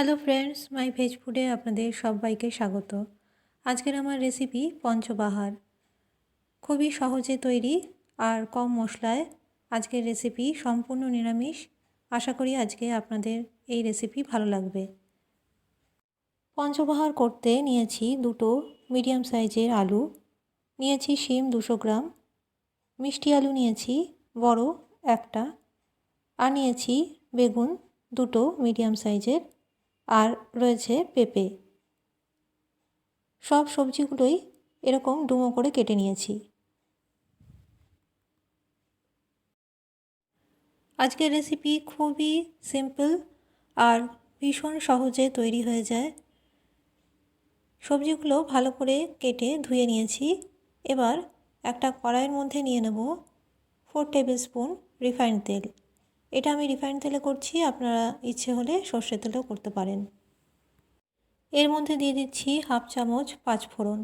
Hello friends মাই veg ফুডে আপনাদের সবাইকে স্বাগত। আজকের আমার রেসিপি পঞ্চবাহার। খুবই সহজে তৈরি আর কম মশলায় আজকের রেসিপি সম্পূর্ণ নিরামিষ। আশা করি আজকে আপনাদের এই রেসিপি ভালো লাগবে। পঞ্চবাহার করতে নিয়েছি দুটো মিডিয়াম সাইজের আলু। নিয়েছি শিম দুশো গ্রাম। মিষ্টি আলু নিয়েছি বড় একটা। আর নিয়েছি বেগুন দুটো মিডিয়াম সাইজের আর রয়েছে পেঁপে। সব সবজিগুলোই এরকম ডুমো করে কেটে নিয়েছি। আজকের রেসিপি খুবই সিম্পল আর ভীষণ সহজে তৈরি হয়ে যায়। সবজিগুলো ভালো করে কেটে ধুয়ে নিয়েছি। এবার একটা কড়াইয়ের মধ্যে নিয়ে নেব ফোর টেবিল স্পুন রিফাইন্ড তেল। এটা আমি রিফাইন্ড তেলে করছি, আপনারা ইচ্ছে হলে সর্ষের তেলেও করতে পারেন। এর মধ্যে দিয়ে দিচ্ছি হাফ চামচ পাঁচফোড়ন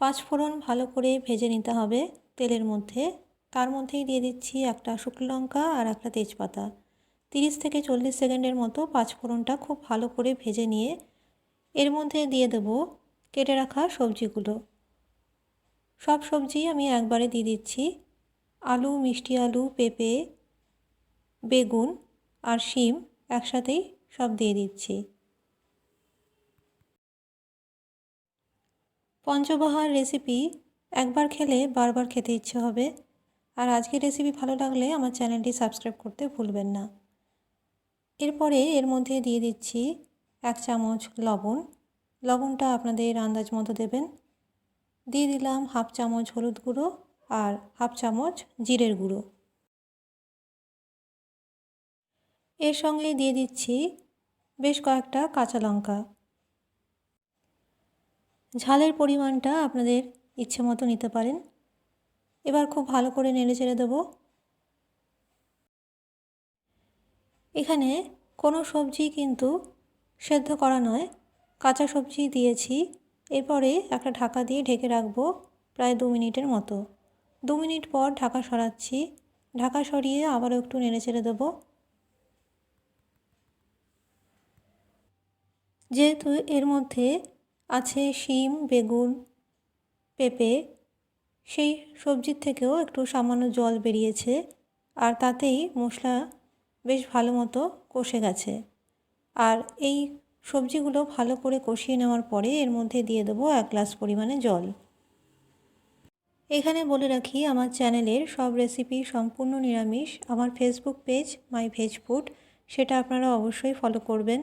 পাঁচফোড়ন ভালো করে ভেজে নিতে হবে তেলের মধ্যে। তার মধ্যেই দিয়ে দিচ্ছি একটা শুকনো লঙ্কা আর একটা তেজপাতা। তিরিশ থেকে চল্লিশ সেকেন্ডের মতো পাঁচফোড়নটা খুব ভালো করে ভেজে নিয়ে এর মধ্যে দিয়ে দেব কেটে রাখা সবজিগুলো। সব সবজি আমি একবারে দিয়ে দিচ্ছি। আলু, মিষ্টি আলু, পেঁপে বেগুন আর শিম একসাথেই সব দিয়ে দিচ্ছি। পঞ্চবাহার রেসিপি একবার খেলে বারবার খেতে ইচ্ছে হবে। আর আজকের রেসিপি ভালো লাগলে আমার চ্যানেলটি সাবস্ক্রাইব করতে ভুলবেন না। এরপরে এর মধ্যে দিয়ে দিচ্ছি এক চামচ লবণ। লবণটা আপনাদের আন্দাজ মতো দেবেন। দিয়ে দিলাম হাফ চামচ হলুদ গুঁড়ো আর হাফ চামচ জিরের গুঁড়ো। এর সঙ্গে দিয়ে দিচ্ছি বেশ কয়েকটা কাঁচা লঙ্কা। ঝালের পরিমাণটা আপনাদের ইচ্ছে মতো নিতে পারেন। এবার খুব ভালো করে নেড়ে চেড়ে দেবো। এখানে কোনো সবজি কিন্তু সেদ্ধ করা নয়, কাঁচা সবজি দিয়েছি। এরপরে একটা ঢাকা দিয়ে ঢেকে রাখব প্রায় দু মিনিটের মতো। দু মিনিট পর ঢাকা সরাচ্ছি। ঢাকা সরিয়ে আবারও একটু নেড়ে চেড়ে দেবো। যেহেতু এর মধ্যে আছে শিম, বেগুন, পেঁপে, সেই সবজির থেকেও একটু সামান্য জল বেরিয়েছে আর তাতেই মশলা বেশ ভালো মতো কষে গেছে। আর এই সবজিগুলো ভালো করে কষিয়ে নেওয়ার পরে এর মধ্যে দিয়ে দেবো এক গ্লাস পরিমাণে জল। এখানে বলে রাখি, আমার চ্যানেলের সব রেসিপি সম্পূর্ণ নিরামিষ। আমার Facebook page my veg food সেটা আপনারা অবশ্যই ফলো করবেন।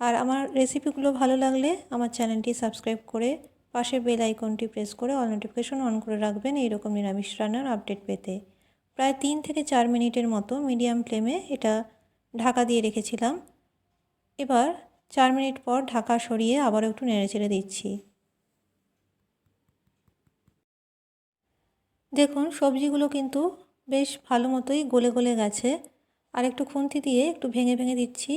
আর আমার রেসিপিগুলো ভালো লাগলে আমার চ্যানেলটি সাবস্ক্রাইব করে পাশে বেল আইকনটি প্রেস করে অল নোটিফিকেশন অন করে রাখবেন এইরকম নিরামিষ রান্নার আপডেট পেতে। প্রায় তিন থেকে চার মিনিটের মতো মিডিয়াম ফ্লেমে এটা ঢাকা দিয়ে রেখেছিলাম। এবার চার মিনিট পর ঢাকা সরিয়ে আবার একটু নেড়ে চেড়ে দিচ্ছি। দেখুন, সবজিগুলো কিন্তু বেশ ভালো মতোই গলে গলে গেছে। আর একটু খুন্তি দিয়ে একটু ভেঙে ভেঙে দিচ্ছি।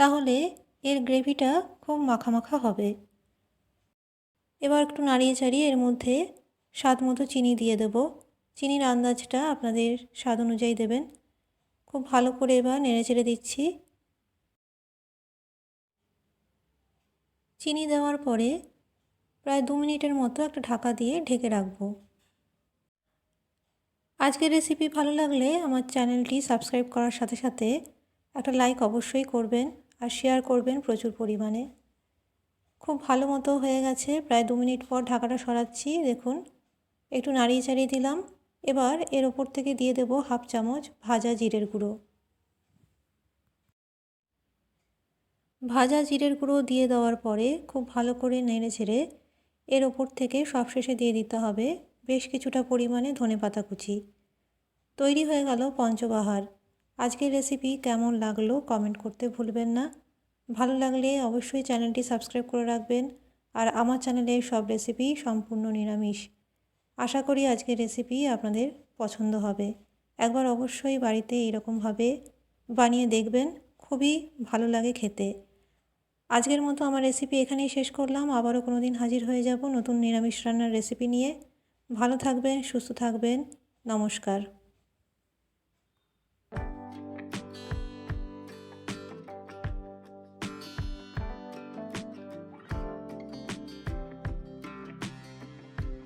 তাহলে এর গ্রেভিটা খুব মাখা মাখা হবে। এবার একটু নাড়িয়ে চাড়িয়ে এর মধ্যে স্বাদ মতো চিনি দিয়ে দেব। চিনির আন্দাজটা আপনাদের স্বাদ অনুযায়ী দেবেন। খুব ভালো করে এবার নেড়ে চেড়ে দিচ্ছি। চিনি দেওয়ার পরে প্রায় দু মিনিটের মতো একটা ঢাকা দিয়ে ঢেকে রাখব। আজকের রেসিপি ভালো লাগলে আমার চ্যানেলটি সাবস্ক্রাইব করার সাথে সাথে একটা লাইক অবশ্যই করবেন। আর শেয়ার করবেন প্রচুর পরিমাণে। খুব ভালো মতো হয়ে গেছে। প্রায় দু মিনিট পর ঢাকাটা সরাচ্ছি, দেখুন। একটু নাড়িয়ে চাড়িয়ে দিলাম। এবার এর ওপর থেকে দিয়ে দেব হাফ চামচ ভাজা জিরের গুঁড়ো। ভাজা জিরের গুঁড়ো দিয়ে দেওয়ার পরে খুব ভালো করে নেড়ে ছেড়ে এর ওপর থেকে সবশেষে দিয়ে দিতে হবে বেশ কিছুটা পরিমাণে ধনে পাতা কুচি। তৈরি হয়ে গেল পঞ্চবাহার। আজকের রেসিপি কেমন লাগল কমেন্ট করতে ভুলবেন না। ভালো লাগলে অবশ্যই চ্যানেলটি সাবস্ক্রাইব করে রাখবেন আর আমার চ্যানেলে সব রেসিপি সম্পূর্ণ নিরামিষ। আশা করি আজকের রেসিপি আপনাদের পছন্দ হবে। একবার অবশ্যই বাড়িতে এরকমভাবে বানিয়ে দেখবেন, খুবই ভালো লাগে খেতে। আজকের মতো আমার রেসিপি এখানেই শেষ করলাম। আবারও কোনো দিন হাজির হয়ে যাব নতুন নিরামিষ রান্নার রেসিপি নিয়ে। ভালো থাকবেন, সুস্থ থাকবেন। নমস্কার।